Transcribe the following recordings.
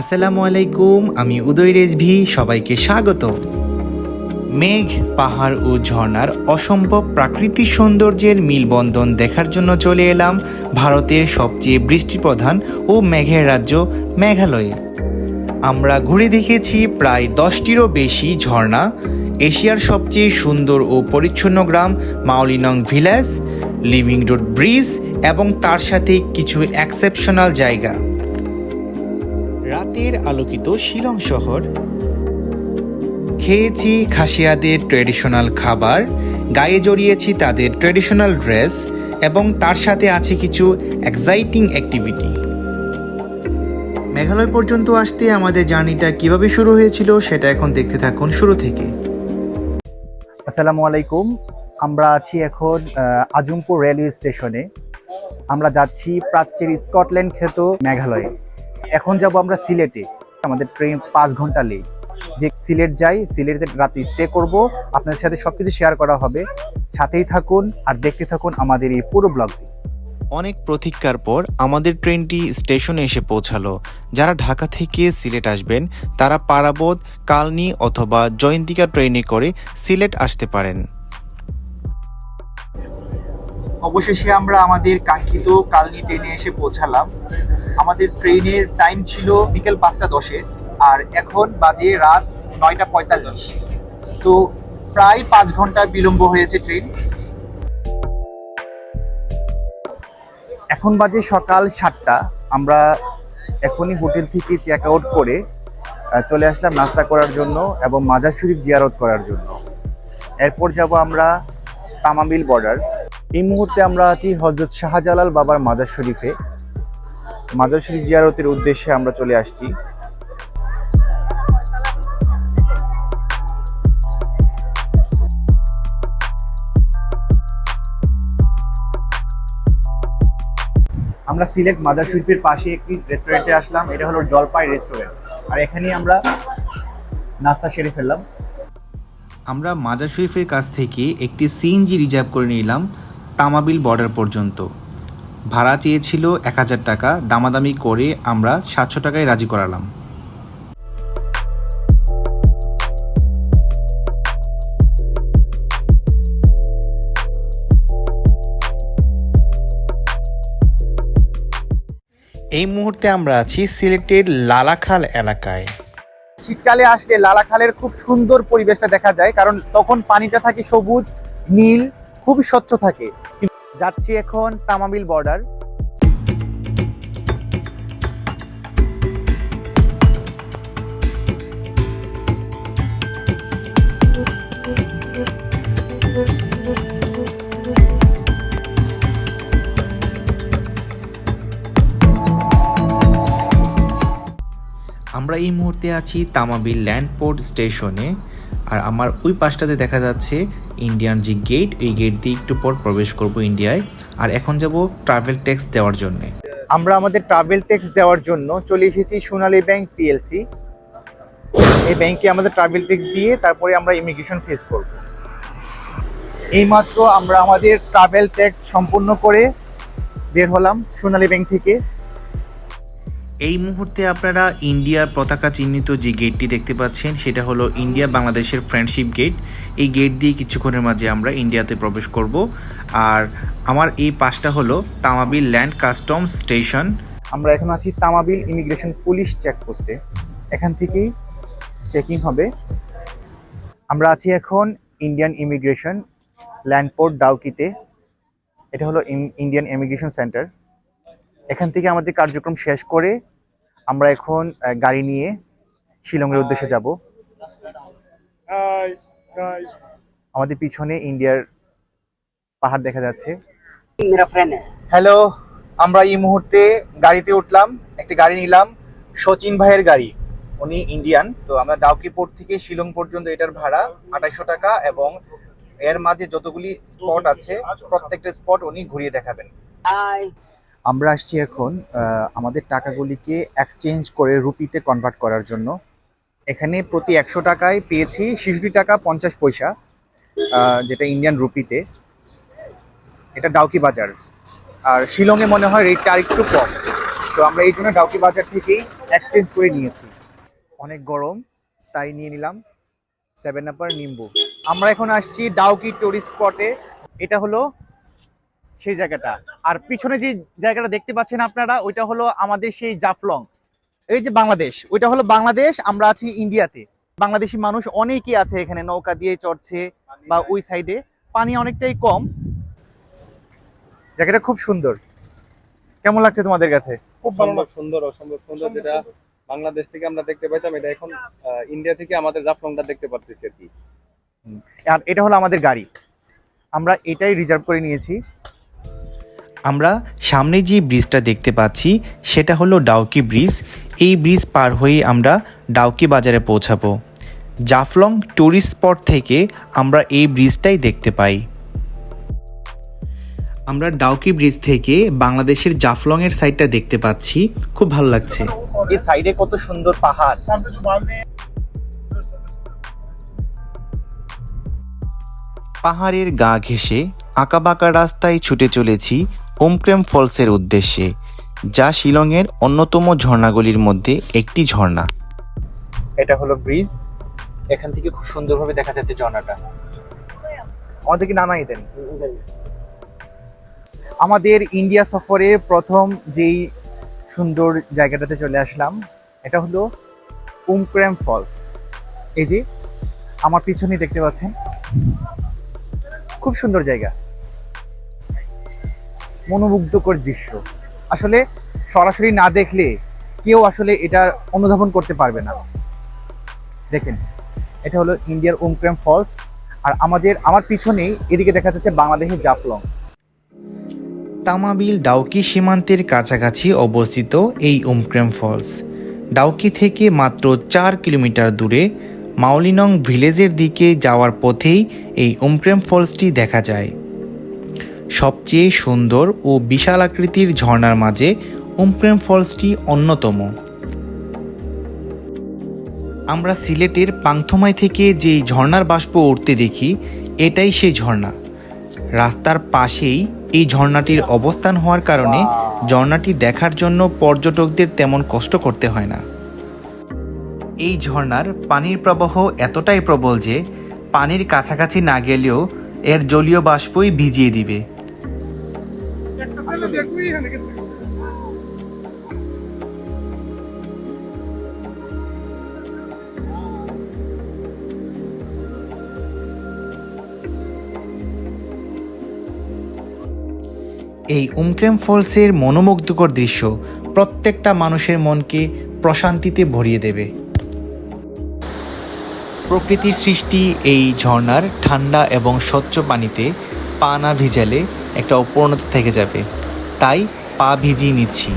আসসালামু আলাইকুম, আমি উদয় রেজভি, সবাইকে স্বাগত। মেঘ, পাহাড় ও ঝর্ণার অসম্ভব প্রাকৃতিক সৌন্দর্যের মিলবন্ধন দেখার জন্য চলে এলাম ভারতের সবচেয়ে বৃষ্টিপ্রধান ও মেঘের রাজ্য মেঘালয়ে। আমরা ঘুরে দেখেছি প্রায় দশটিরও বেশি ঝর্ণা, এশিয়ার সবচেয়ে সুন্দর ও পরিচ্ছন্ন গ্রাম Mawlynnong village living root bridge এবং তার সাথে কিছু এক্সেপশনাল জায়গা। রাতের আলোকিত শিলং শহর। খেয়েছি খাসিয়াদের ট্রেডিশনাল খাবার, গায়ে জড়িয়েছি তাদের ট্রেডিশনাল ড্রেস এবং তার সাথে আছে কিছু এক্সাইটিং অ্যাক্টিভিটি মেঘালয় পর্যন্ত আসতে আমাদের জার্নিটা কীভাবে শুরু হয়েছিল সেটা এখন দেখতে থাকুন শুরু থেকে। আসসালামু আলাইকুম। আমরা আছি এখন আজমপুর রেলওয়ে স্টেশনে। আমরা যাচ্ছি প্রাচ্যের স্কটল্যান্ড খ্যাত মেঘালয়ে। এখন যাব আমরা সিলেটে। আমাদের ট্রেন পাঁচ ঘণ্টা লেট। যে সিলেট যাই, সিলেটে রাতে স্টে করব। আপনাদের সাথে সব কিছু শেয়ার করা হবে। সাথেই থাকুন আর দেখতে থাকুন আমাদের এই পুরো ব্লগটি অনেক প্রতীক্ষার পর আমাদের ট্রেনটি স্টেশনে এসে পৌঁছালো। যারা ঢাকা থেকে সিলেট আসবেন, তারা পারাবত, কালনি অথবা জয়ন্তিকা ট্রেনে করে সিলেট আসতে পারেন। অবশেষে আমরা আমাদের কাঙ্ক্ষিত কালনি ট্রেনে এসে পৌঁছালাম। আমাদের ট্রেনের টাইম ছিল বিকেল পাঁচটা দশে আর এখন বাজে রাত নয়টা পঁয়তাল্লিশ। তো প্রায় পাঁচ ঘণ্টা বিলম্ব হয়েছে ট্রেন। এখন বাজে সকাল সাতটা। আমরা এখনই হোটেল থেকে চেক আউট করে চলে আসলাম নাস্তা করার জন্য এবং মাজার শরীফ জিয়ারত করার জন্য। এরপর যাব আমরা তামামিল বর্ডার এই মুহূর্তে আমরা আছি হজরত শাহজালাল বাবার মাজার শরীফে। মাজার শরীফ জিয়ারতের উদ্দেশ্যে আমরা চলে আসছি। আমরা সিলেট মাদার শরীফের পাশে একটি রেস্টুরেন্টে আসলাম, এটা হলো জলপাই রেস্টুরেন্ট আর এখানেই আমরা নাস্তা সেরে ফেললাম। আমরা মাজার শরীফের কাছ থেকে একটি সিএনজি রিজার্ভ করে নিলাম। তামাবিল বর্ডার পর্যন্ত। ভাড়া চেয়েছিল এক হাজার টাকা দামাদামি করে আমরা সাতশো টাকায় রাজি করালাম। এই মুহূর্তে আমরা আছি সিলেটের লালাখাল এলাকায়। শীতকালে আসলে লালাখালের খুব সুন্দর পরিবেশটা দেখা যায় কারণ তখন পানিটা থাকে সবুজ নীল খুব স্বচ্ছ থাকে। যাচ্ছি এখন তামাবিল বর্ডার আমরা এই মুহূর্তে আছি তামাবিল ল্যান্ডপোর্ট স্টেশনে আর আমার ওই পাশটাতে দেখা যাচ্ছে ইন্ডিয়ান যে গেট এই গেট দিয়ে একটু পর প্রবেশ করব ইন্ডিয়ায় আর এখন যাব ট্রাভেল ট্যাক্স দেওয়ার জন্যে। আমরা আমাদের ট্রাভেল ট্যাক্স দেওয়ার জন্য চলে এসেছি সোনালী ব্যাংক পিএলসি এই ব্যাংকে আমাদের ট্রাভেল ট্যাক্স দিয়ে তারপরে আমরা ইমিগ্রেশন ফেস করব। এইমাত্র আমরা আমাদের ট্রাভেল ট্যাক্স সম্পূর্ণ করে বের হলাম সোনালী ব্যাংক থেকে। এই মুহূর্তে আপনারা ইন্ডিয়ার পতাকা চিহ্নিত যে গেটটি দেখতে পাচ্ছেন, সেটা হলো ইন্ডিয়া বাংলাদেশের ফ্রেন্ডশিপ গেট এই গেট দিয়ে কিছুক্ষণের মাঝে আমরা ইন্ডিয়াতে প্রবেশ করব। আর আমার এই পাশটা হলো তামাবিল ল্যান্ড কাস্টম স্টেশন আমরা এখন আছি তামাবিল ইমিগ্রেশন পুলিশ চেকপোস্টে এখান থেকেই চেকিং হবে। আমরা আছি এখন ইন্ডিয়ান ইমিগ্রেশন ল্যান্ডপোর্ট ডাউকিতে। এটা হলো ইন্ডিয়ান ইমিগ্রেশন সেন্টার এখান থেকে আমাদের কার্যক্রম শেষ করে আমরা এখন গাড়ি নিয়ে শিলংয়ের উদ্দেশ্যে যাব। আমাদের পিছনে ইন্ডিয়ার পাহাড় দেখা যাচ্ছে। হ্যালো আমরা এই মুহূর্তে গাড়িতে উঠলাম একটি গাড়ি নিলাম সচিন ভাইয়ের গাড়ি। উনি ইন্ডিয়ান তো আমরা ডাউকিপোর্ট থেকে শিলং পর্যন্ত এটার ভাড়া আঠাইশো টাকা এবং এর মাঝে যতগুলি স্পট আছে প্রত্যেকটা স্পট উনি ঘুরিয়ে দেখাবেন। আমরা আসছি এখন আমাদের টাকাগুলিকে এক্সচেঞ্জ করে রুপিতে কনভার্ট করার জন্য। এখানে প্রতি একশো টাকায় পেয়েছি শিশুটি টাকা পঞ্চাশ পয়সা যেটা ইন্ডিয়ান রুপিতে এটা ডাউকি বাজার। আর শিলংয়ে মনে হয় রেটটা আরেকটু কম। তো আমরা এই জন্য ডাউকি বাজার থেকেই এক্সচেঞ্জ করে নিয়েছি। অনেক গরম, তাই নিয়ে নিলাম সেভেন আপার নিম্বু আমরা এখন আসছি ডাউকি টুরিস্ট স্পটে এটা হলো সেই জায়গাটা। আর পিছনে যে জায়গাটা দেখতে পাচ্ছেন আপনারা ওইটা হলো আমাদের সেই জাফলং। এই যে বাংলাদেশ ওইটা হলো বাংলাদেশ আমরা আছি ইন্ডিয়াতে। বাংলাদেশি মানুষ অনেকেই আছে এখানে নৌকা দিয়ে চড়ছে বা ওই সাইডে। পানি অনেকটাই কম। জায়গাটা খুব সুন্দর। কেমন লাগছে তোমাদের কাছে? খুব অসম্ভব সুন্দর অসম্ভব সুন্দর যেটা বাংলাদেশ থেকে আমরা দেখতে পাইতাম এটা এখন ইন্ডিয়া থেকে আমাদের জাফলংটা দেখতে পারতেছি আর কি। আর এটা হলো আমাদের গাড়ি। আমরা এটাই রিজার্ভ করে নিয়েছি। আমরা সামনে যে ব্রিজটা দেখতে পাচ্ছি সেটা হলো ডাউকি ব্রিজ। এই ব্রিজ পার হয়ে আমরা ডাউকি বাজারে পৌঁছাবো। জাফলং ট্যুরিস্ট স্পট থেকে আমরা এই ব্রিজটাই দেখতে পাই। আমরা ডাউকি ব্রিজ থেকে বাংলাদেশের জাফলংয়ের সাইডটা দেখতে পাচ্ছি। খুব ভালো লাগছে। এই সাইডে কত সুন্দর পাহাড়। পাহাড়ের গা ঘেঁষে আঁকাবাঁকা রাস্তায় ছুটে চলেছি। ওমক্রেম ফলসের উদ্দেশ্যে, যা শিলংয়ের অন্যতম ঝর্ণাগুলির মধ্যে একটি ঝর্ণা। এটা হলো ব্রিজ। এখান থেকে খুব সুন্দরভাবে দেখা যাচ্ছে ঝর্ণাটা। আমাদেরকে নামাই দেন। আমাদের ইন্ডিয়া সফরে প্রথম যেই সুন্দর জায়গাটাতে চলে আসলাম, এটা হলো উমক্রেম ফলস। এই যে, আমার পিছনে দেখতে পাচ্ছেন। খুব সুন্দর জায়গা। মনোমুগ্ধকর দৃশ্য। আসলে সরাসরি না দেখলে কেউ আসলে এটা অনুধাবন করতে পারবে না। দেখেন, এটা হলো ইন্ডিয়ার ওমক্রেম ফলস আর আমাদের, আমার পিছনেই এদিকে দেখা যাচ্ছে বাংলাদেশের জাফলং। তামাবিল ডাউকি সীমান্তের কাছাকাছি অবস্থিত এই উমক্রেম ফলস। ডাউকি থেকে মাত্র চার কিলোমিটার দূরে মাউলিনং ভিলেজের দিকে যাওয়ার পথেই এই উমক্রেম ফলসটি দেখা যায়। সবচেয়ে সুন্দর ও বিশাল আকৃতির ঝর্ণার মাঝে উমক্রেম ফলসটি অন্যতম। আমরা সিলেটের পাংথমাই থেকে যেই ঝর্ণার বাষ্প উঠতে দেখি, এটাই সেই ঝর্ণা। রাস্তার পাশেই এই ঝর্ণাটির অবস্থান হওয়ার কারণে ঝর্ণাটি দেখার জন্য পর্যটকদের তেমন কষ্ট করতে হয় না। এই ঝর্ণার পানির প্রবাহ এতটাই প্রবল যে, পানির কাছাকাছি না গেলেও এর জলীয় বাষ্পই ভিজিয়ে দিবে। এই উমক্রেম ফলসের মনোমুগ্ধকর দৃশ্য প্রত্যেকটা মানুষের মনকে প্রশান্তিতে ভরিয়ে দেবে। প্রকৃতির সৃষ্টি এই ঝর্ণার ঠান্ডা এবং স্বচ্ছ পানিতে পা না ভিজালে একটা অপূর্ণতা থেকে যাবে। তাই পা ভিজিয়ে নিচ্ছি।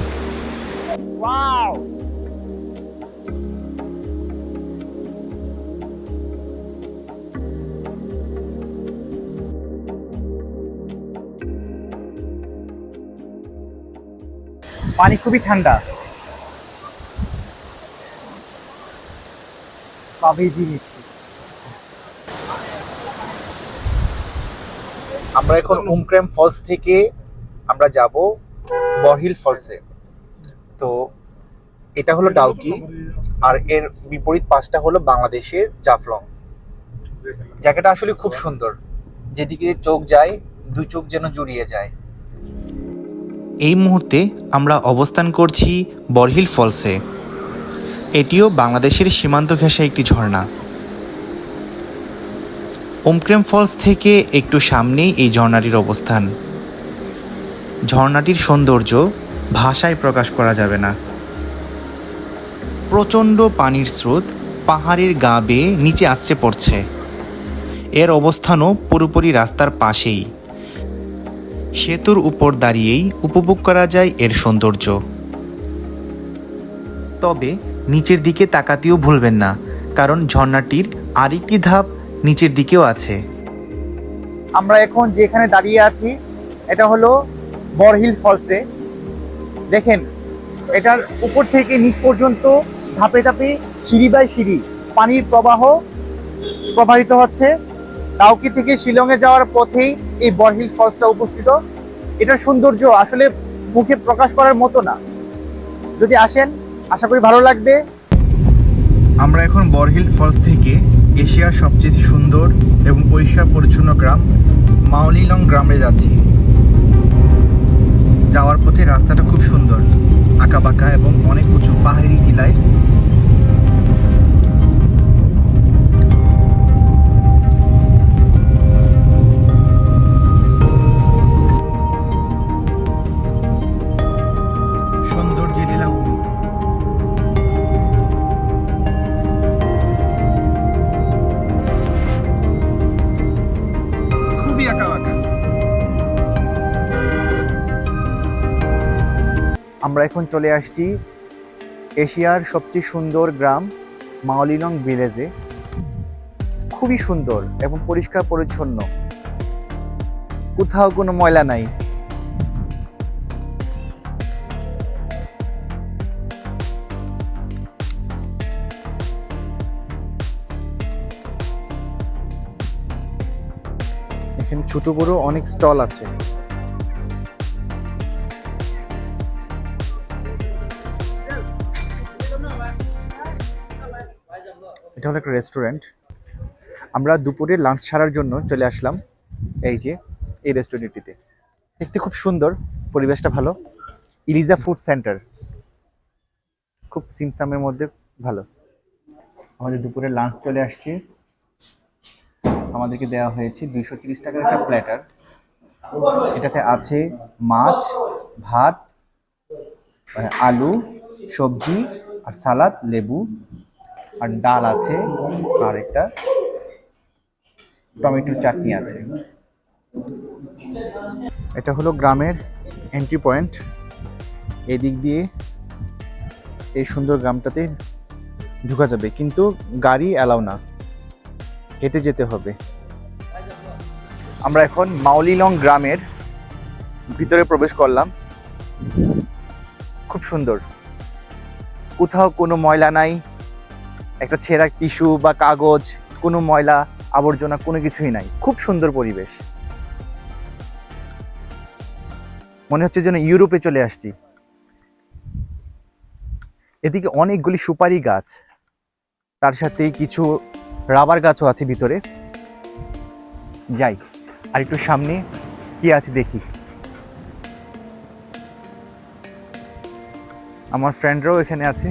পানি খুবই ঠান্ডা। দিয়ে নিচ্ছি। আমরা এখন উমক্রেম ফলস থেকে আমরা যাব বরহিল ফলসে। তো এটা হলো ডাউকি, আর এর বিপরীত পাশটা হলো বাংলাদেশের জাফলং। জায়গাটা আসলে খুব সুন্দর। যেদিকে চোখ যায় দুই চোখ যেন জুড়িয়ে যায়। এই মুহূর্তে আমরা অবস্থান করছি বরহিল ফলসে। এটিও বাংলাদেশের সীমান্ত ঘেঁষা একটি ঝর্ণা। ওমক্রেম ফলস থেকে একটু সামনেই এই ঝর্ণাটির অবস্থান। ঝর্ণাটির সৌন্দর্য ভাষায় প্রকাশ করা যাবে না। প্রচণ্ড পানির স্রোত পাহাড়ের গা বেয়ে নিচে আছড়ে পড়ছে। এর অবস্থানও পুরোপুরি রাস্তার পাশেই। সেতুর উপর দাঁড়িয়েই উপভোগ করা যায় এর সৌন্দর্য। তবে নিচের দিকে তাকাতেও ভুলবেন না, কারণ ঝর্ণাটির আরেকটি ধাপ নিচের দিকেও আছে। আমরা এখন যেখানে দাঁড়িয়ে আছি, এটা হলো বরহিল ফলসে। দেখেন, এটার উপর থেকে নিচ পর্যন্ত ধাপে ধাপে সিঁড়ি বাই সিঁড়ি পানির প্রবাহ প্রবাহিত হচ্ছে। ডাউকি থেকে শিলংয়ে যাওয়ার পথেই এই বরহিল ফলসটা উপস্থিত। এটার সৌন্দর্য আসলে মুখে প্রকাশ করার মতো না। যদি আসেন, আশা করি ভালো লাগবে। আমরা এখন বরহিল ফলস থেকে এশিয়ার সবচেয়ে সুন্দর এবং পরিষ্কার পরিচ্ছন্ন গ্রাম মাওলিলং গ্রামে যাচ্ছি। যাওয়ার পথে রাস্তাটা খুব সুন্দর আঁকা বাঁকা এবং অনেক উঁচু পাহাড়ি টিলায় আমরা এখন চলে আসছি এশিয়ার সবচেয়ে সুন্দর গ্রাম মাওলিনং ভিলেজে। খুবই সুন্দর এবং পরিষ্কার পরিচ্ছন্ন। কোথাও কোনো ময়লা নাই। এখানে ছোট বড় অনেক স্টল আছে। এটা হলো একটা রেস্টুরেন্ট আমরা দুপুরে লাঞ্চ ছাড়ার জন্য চলে আসলাম এই যে, এই রেস্টুরেন্টটিতে দেখতে খুব সুন্দর, পরিবেশটা ভালো। ইলিজা ফুড সেন্টার খুব সিমসামের মধ্যে ভালো। আমাদের দুপুরে লাঞ্চ চলে আসছে। আমাদেরকে দেওয়া হয়েছে দুইশো তিরিশ টাকার একটা প্ল্যাটার এটাতে আছে মাছ, ভাত, আলু, সবজি আর সালাদ, লেবু। আর ডাল আছে, আর একটা টমেটোর চাটনি আছে। এটা হলো গ্রামের এন্ট্রি পয়েন্ট এদিক দিয়ে এই সুন্দর গ্রামটাতে ঢুকা যাবে, কিন্তু গাড়ি অ্যালাউ না। হেঁটে যেতে হবে। আমরা এখন মাউলিলং গ্রামের ভিতরে প্রবেশ করলাম। খুব সুন্দর। কোথাও কোনো ময়লা নাই একটা ছেঁড়া টিস্যু বা কাগজ, কোনো ময়লা, আবর্জনা, কোনো কিছুই নাই। খুব সুন্দর পরিবেশ। মনে হচ্ছে যেন ইউরোপে চলে আসছি। এদিকে অনেকগুলি সুপারি গাছ, তার সাথে কিছু রাবার গাছও আছে ভিতরে। যাই আর একটু সামনে কি আছে দেখি। আমার ফ্রেন্ডরাও এখানে আছে।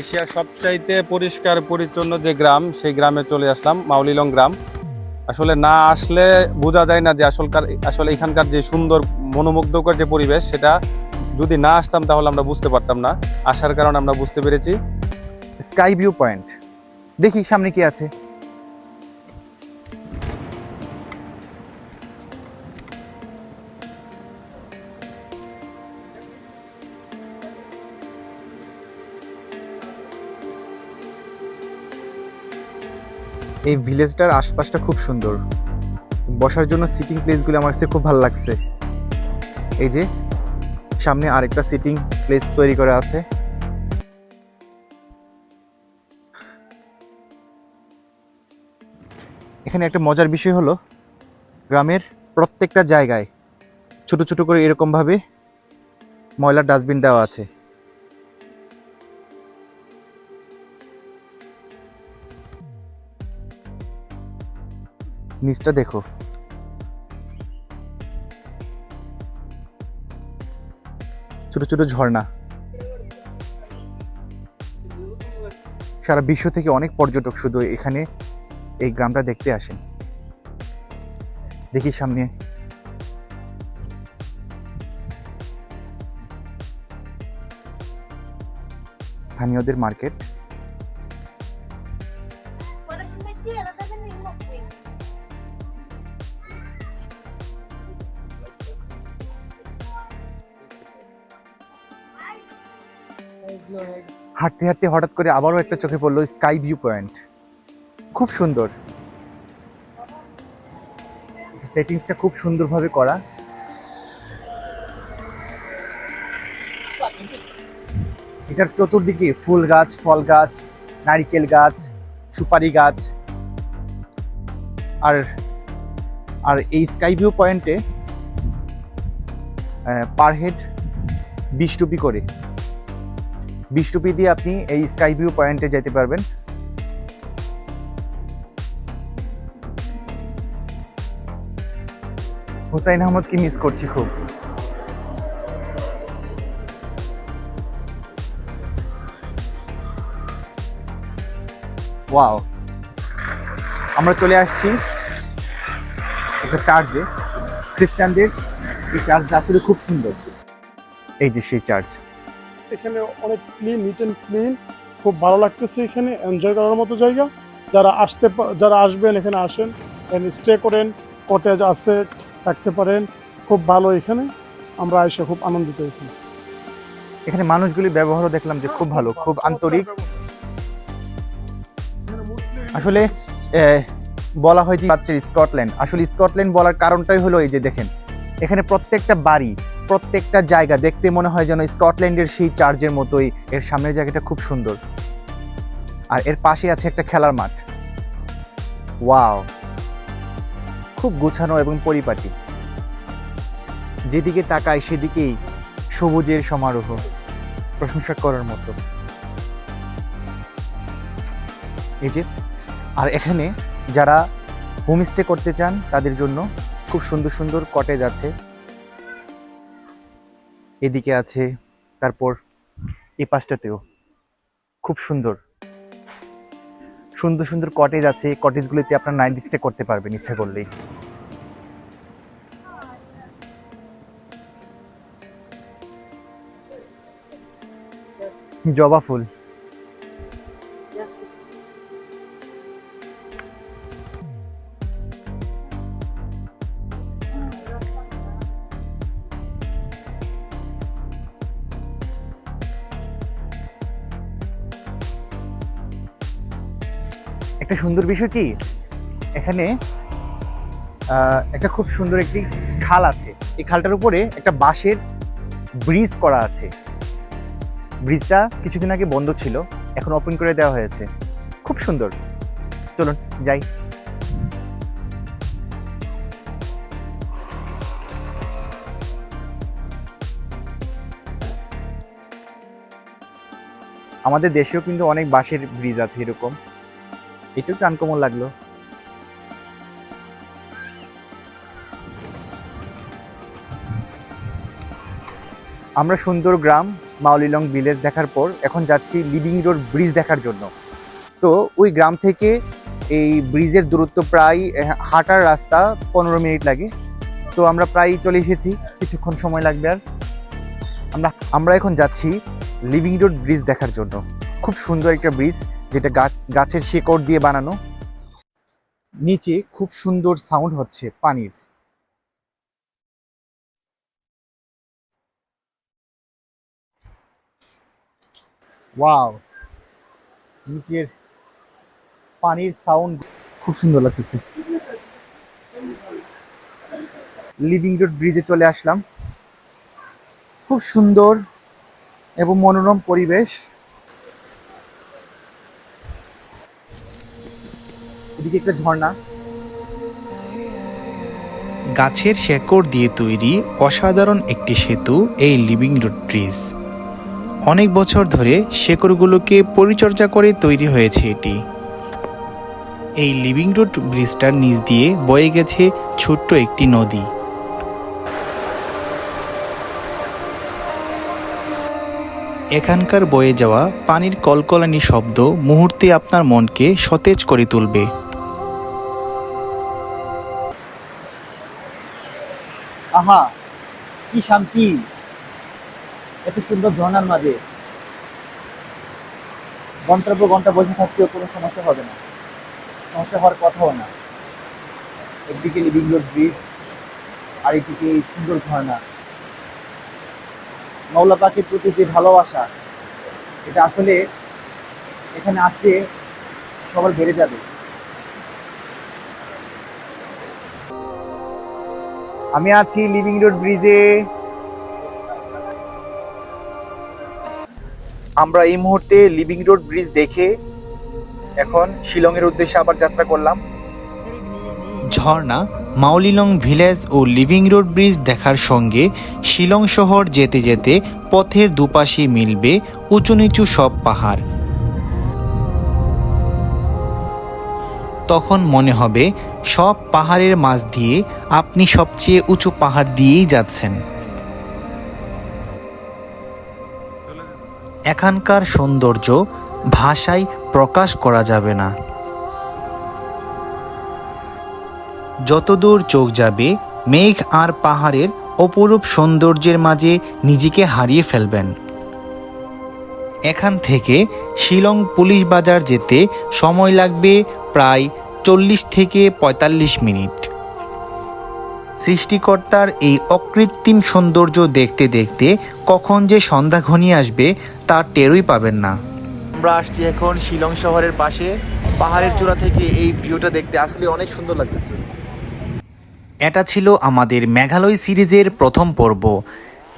এশিয়ার সবচাইতে পরিষ্কার পরিচ্ছন্ন যে গ্রাম, সেই গ্রামে চলে আসলাম মাউলিলং গ্রাম। আসলে না আসলে বোঝা যায় না যে আসলকার আসলে এখানকার যে সুন্দর মনোমুগ্ধকর যে পরিবেশ, সেটা যদি না আসতাম তাহলে আমরা বুঝতে পারতাম না। আসার কারণে আমরা বুঝতে পেরেছি। স্কাই ভিউ পয়েন্ট দেখি সামনে কি আছে। এই ভিলেজটার আশপাশটা খুব সুন্দর। বসার জন্য সিটিং প্লেসগুলো আমার কাছে খুব ভালো লাগছে। এই যে, সামনে আরেকটা সিটিং প্লেস তৈরি করা আছে। এখানে একটা মজার বিষয় হলো, গ্রামের প্রত্যেকটা জায়গায় ছোট ছোট করে এরকম ভাবে ময়লার ডাস্টবিন দেওয়া আছে। নিচটা দেখো। ছোট ছোট ঝর্ণা। সারা বিশ্ব থেকে অনেক পর্যটক শুধু এখানে এই গ্রামটা দেখতে আসেন। দেখি সামনে। স্থানীয়দের মার্কেট। হাঁটতে হাঁটতে হঠাৎ করে আবারও একটা চোখে পড়ল স্কাই ভিউ পয়েন্ট। খুব সুন্দর। সেটিংসটা খুব সুন্দরভাবে করা। এটার চতুর্দিকে ফুল গাছ, ফল গাছ, নারিকেল গাছ, সুপারি গাছ। আর আর এই স্কাই ভিউ পয়েন্টে পার হেড বিশ রুপি করে। বিশ রুপি দিয়ে আপনি এই স্কাই ভিউ পয়েন্টে যেতে পারবেন। হুসাইন আহমদকে মিস করছি খুব। ওয়াও আমরা চলে আসছি একটা চার্চে খ্রিস্টানদের এই চার্চটা আসলে খুব সুন্দর। এই যে সেই চার্চ এখানে অনেক ক্লিন নিট অ্যান্ড ক্লিন খুব ভালো লাগতেছে এখানে এনজয় করার মতো জায়গা। যারা আসতে যারা আসবেন, এখানে আসেন এখানে স্টে করেন কটেজ আছে, থাকতে পারেন, খুব ভালো এখানে। আমরা এসে খুব আনন্দিত এখানে। এখানে মানুষগুলির ব্যবহারও দেখলাম যে খুব ভালো, খুব আন্তরিক। আসলে বলা হয় যে স্কটল্যান্ড। আসলে স্কটল্যান্ড বলার কারণটাই হলো এই যে দেখেন, এখানে প্রত্যেকটা বাড়ি প্রত্যেকটা জায়গা দেখতে মনে হয় যেন স্কটল্যান্ডের সেই চার্জের মতোই। এর সামনের জায়গাটা খুব সুন্দর। আর এর পাশে আছে একটা খেলার মাঠ। ওয়াও! খুব গোছানো এবং পরিপাটি। যেদিকে তাকায় সেদিকেই সবুজের সমারোহ, প্রশংসা করার মতো। এই যে, আর এখানে যারা হোমস্টে করতে চান তাদের জন্য খুব সুন্দর সুন্দর কটেজ আছে। এদিকে আছে, তারপর এই পাশটাতেও। খুব সুন্দর। সুন্দর সুন্দর কটেজ আছে কটেজগুলিতে আপনার নাইট স্টে করতে পারবেন ইচ্ছা করলেই। জবা ফুল। সুন্দর বিষয় কি? এখানে একটা খুব সুন্দর একটি খাল আছে। এই খালটার উপরে একটা বাঁশের ব্রিজ করা আছে। ব্রিজটা কিছুদিন আগে বন্ধ ছিল, এখন ওপেন করে দেওয়া হয়েছে। খুব সুন্দর। চলুন, যাই। আমাদের দেশেও কিন্তু অনেক বাঁশের ব্রিজ আছে এরকম। একটু আনকমন লাগল। আমরা সুন্দর গ্রাম মাউলিলং ভিলেজ দেখার পর এখন যাচ্ছি লিভিং রোড ব্রিজ দেখার জন্য। তো ওই গ্রাম থেকে এই ব্রিজের দূরত্ব প্রায় হাঁটার রাস্তা পনেরো মিনিট লাগে। তো আমরা প্রায় চলে এসেছি, কিছুক্ষণ সময় লাগবে আর। আমরা আমরা এখন যাচ্ছি লিভিং রোড ব্রিজ দেখার জন্য। খুব সুন্দর একটা ব্রিজ। যেটা গাছের শেকড় দিয়ে বানানো। নিচে খুব সুন্দর সাউন্ড হচ্ছে পানির। ওয়াও নিচের পানির সাউন্ড খুব সুন্দর লাগতেছে। লিভিং রোড ব্রিজে চলে আসলাম। খুব সুন্দর এবং মনোরম পরিবেশ। এদিকে একটা ঝর্ণা। গাছের শেকড় দিয়ে তৈরি অসাধারণ একটি সেতু এই লিভিং রোড ব্রিজ অনেক বছর ধরে শেকড়গুলোকে পরিচর্যা করে তৈরি হয়েছে এটি। এই লিভিং রোড ব্রিজটার নিচ দিয়ে বয়ে গেছে ছোট্ট একটি নদী। এখানকার বয়ে যাওয়া পানির কলকলানি শব্দ মুহূর্তে আপনার মনকে সতেজ করে তুলবে। আহা, কি শান্তি। এত সুন্দর ঝর্ণার মাঝে। ঘণ্টার পর ঘণ্টা বসে থাকতেও কোনো সমস্যা হবে না। সমস্যা হওয়ার কথাও না। একদিকে লিভিং রোড ব্রিজ আর একদিকে এই সুন্দর ঝর্ণা। মৌলা পাখির প্রতি যে ভালোবাসা, এটা আসলে এখানে আসলে সবার বেড়ে যাবে। আমি আছি লিভিং রোড ব্রিজে আমরা এই মুহূর্তে লিভিং রোড ব্রিজ দেখে এখন শিলংয়ের উদ্দেশ্যে আবার যাত্রা করলাম। ঝর্ণা মাউলিলং ভিলেজ ও লিভিং রোড ব্রিজ দেখার সঙ্গে শিলং শহর যেতে যেতে পথের দুপাশে মিলবে উঁচু নিচু সব পাহাড়। তখন মনে হবে সব পাহাড়ের মাঝ দিয়ে আপনি সবচেয়ে উঁচু পাহাড় দিয়েই যাচ্ছেন। এখানকার সৌন্দর্য ভাষায় প্রকাশ করা যাবে না। যতদূর চোখ যাবে, মেঘ আর পাহাড়ের অপরূপ সৌন্দর্যের মাঝে নিজেকে হারিয়ে ফেলবেন। এখান থেকে শিলং পুলিশ বাজার যেতে সময় লাগবে প্রায় চল্লিশ থেকে পঁয়তাল্লিশ মিনিট। সৃষ্টিকর্তার এই অকৃত্রিম সৌন্দর্য দেখতে দেখতে কখন যে সন্ধ্যা ঘনিয়ে আসবে তা টেরই পাবেন না। আমরা আসছি এখন শিলং শহরের পাশে। পাহাড়ের চূড়া থেকে এই ভিউটা দেখতে আসলে অনেক সুন্দর লাগতেছে। এটা ছিল আমাদের মেঘালয় সিরিজের প্রথম পর্ব।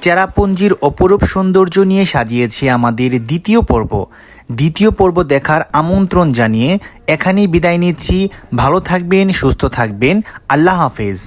চেরাপুঞ্জির অপরূপ সৌন্দর্য নিয়ে সাজিয়েছি আমাদের দ্বিতীয় পর্ব। দ্বিতীয় পর্ব দেখার আমন্ত্রণ জানিয়ে এখানেই বিদায় নিচ্ছি। ভালো থাকবেন সুস্থ থাকবেন। আল্লাহ হাফেজ।